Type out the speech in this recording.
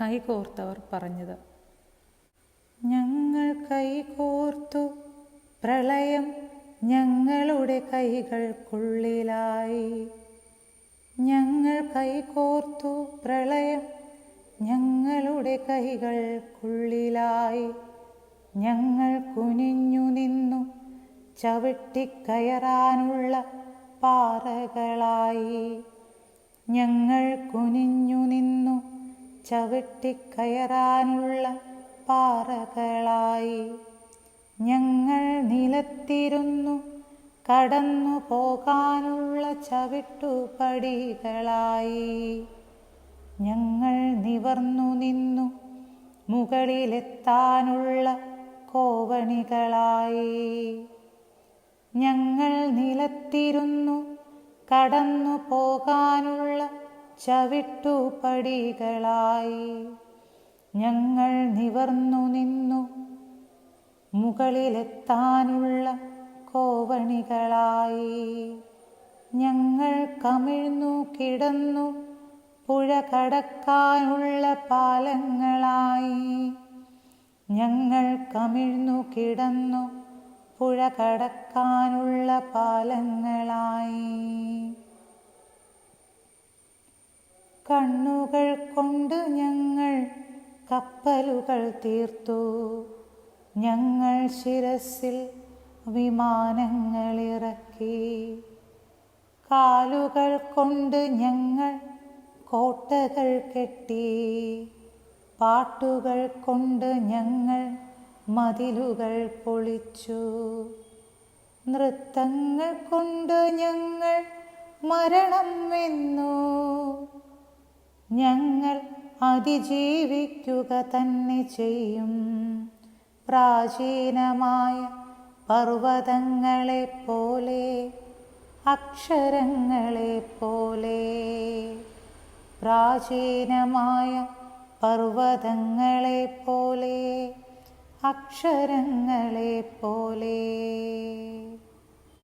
കൈകോർത്തവർ പറഞ്ഞത്. ഞങ്ങൾ കൈകോർത്തു. പ്രളയം ഞങ്ങളുടെ കൈകൾക്കുള്ളിലായി. ഞങ്ങൾ കൈകോർത്തു. പ്രളയം ഞങ്ങളുടെ കൈകൾക്കുള്ളിലായി. ഞങ്ങൾ കുനിഞ്ഞു നിന്നു. ചവിട്ടിക്കയറാനുള്ള പാറകളായി. ഞങ്ങൾ കുനിഞ്ഞു നിന്നു. ചവിട്ടിക്കയറാനുള്ള പാറകളായി. ഞങ്ങൾ നിലത്തിരുന്നു കടന്നു പോകാനുള്ള ചവിട്ടുപടികളായി. ഞങ്ങൾ നിവർന്നു നിന്നു മുകളിലെത്താനുള്ള കോവണികളായി. ഞങ്ങൾ നിലത്തിരുന്നു കടന്നു പോകാനുള്ള ചവിട്ടുപടികളായി ഞങ്ങൾ നിവർന്നു നിന്നു മുകളിലെത്താനുള്ള കോവണികളായി. ഞങ്ങൾ കമിഴ്ന്നു കിടന്നു പുഴ കടക്കാനുള്ള പാലങ്ങളായി. ഞങ്ങൾ കമിഴ്ന്നു കിടന്നു പുഴ കടക്കാനുള്ള പാലങ്ങളായി. കണ്ണുകൾ കൊണ്ട് ഞങ്ങൾ കപ്പലുകൾ തീർത്തു. ഞങ്ങൾ ശിരസിൽ വിമാനങ്ങളിറക്കി. കാലുകൾ കൊണ്ട് ഞങ്ങൾ കോട്ടകൾ കെട്ടി. പാട്ടുകൾ കൊണ്ട് ഞങ്ങൾ മതിലുകൾ പൊളിച്ചു. നൃത്തങ്ങൾ കൊണ്ട് ഞങ്ങൾ മരണം വെന്നു. ഞങ്ങൾ അതിജീവിക്കുക തന്നെ ചെയ്യും. പ്രാചീനമായ പർവതങ്ങളെ പോലെ അക്ഷരങ്ങളെ പോലെ പ്രാചീനമായ പർവതങ്ങളെ പോലെ അക്ഷരങ്ങളെ പോലെ